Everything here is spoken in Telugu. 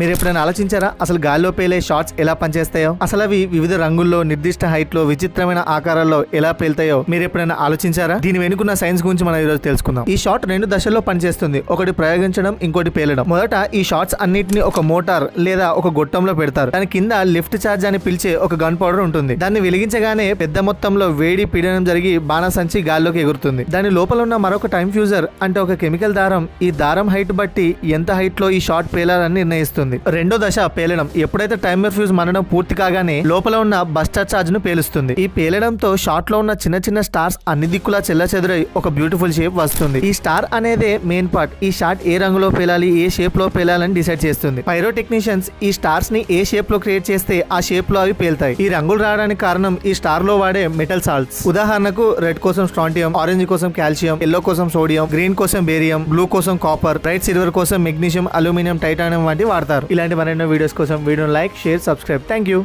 మీరు ఎప్పుడైనా ఆలోచించారా? అసలు గాల్లో పేలే షార్ట్స్ ఎలా పనిచేస్తాయో? అసలు అవి వివిధ రంగుల్లో నిర్దిష్ట హైట్లో విచిత్రమైన ఆకారాల్లో ఎలా పేలుతాయో మీరు ఎప్పుడైనా ఆలోచించారా? దీని వెనుకున్న సైన్స్ గురించి మనం ఈరోజు తెలుసుకుందాం. ఈ షార్ట్ రెండు దశల్లో పనిచేస్తుంది. ఒకటి ప్రయోగించడం ఇంకోటి పేలడం. మొదట ఈ షార్ట్స్ అన్నిటిని ఒక మోటార్ లేదా ఒక గొట్టంలో పెడతారు. దాని కింద లిఫ్ట్ చార్జ్ అని పిలిచే ఒక గన్ పౌడర్ ఉంటుంది. దాన్ని వెలిగించగానే పెద్ద మొత్తంలో వేడి పీడనం జరిగి బాణసంచి గాల్లోకి ఎగురుతుంది. దాని లోపల ఉన్న మరొక టైం ఫ్యూజర్ అంటే ఒక కెమికల్ దారం. ఈ దారం హైట్ బట్టి ఎంత హైట్లో ఈ షార్ట్ పేలాలని నిర్ణయిస్తుంది. రెండో దశ పేలడం. ఎప్పుడైతే టైమర్ ఫ్యూజ్ మనడం పూర్తి కాగానే లోపల ఉన్న బస్టర్ చార్జ్ను పేలుస్తుంది. ఈ పేలడంతో షార్ట్లో ఉన్న చిన్న చిన్న స్టార్స్ అన్ని దిక్కులా చెల్లచెదురై ఒక బ్యూటిఫుల్ షేప్ వస్తుంది. ఈ స్టార్ అనేదే మెయిన్ పార్ట్. ఈ షార్ట్ ఏ రంగులో పేలాలి ఏ షేప్లో పేలాలని డిసైడ్ చేస్తుంది. పైరో టెక్నీషియన్స్ ఈ స్టార్స్ని ఏ షేప్లో క్రియేట్ చేస్తే ఆ షేప్లో అవి పేలుతాయి. ఈ రంగులు రావడానికి కారణం ఈ స్టార్లో వాడే మెటల్ సాల్ట్స్. ఉదాహరణకు రెడ్ కోసం స్ట్రాంటియం ఆరెంజ్ కోసం కాల్షియం ఎల్లో కోసం సోడియం గ్రీన్ కోసం బేరియం బ్లూ కోసం కాపర్ రైట్ సిల్వర్ కోసం మెగ్నీషియం అల్యూమినియం టైటానియం వంటి వాడతారు. ఇలాంటి మరెన్నో వీడియోస్ కోసం video like share subscribe thank you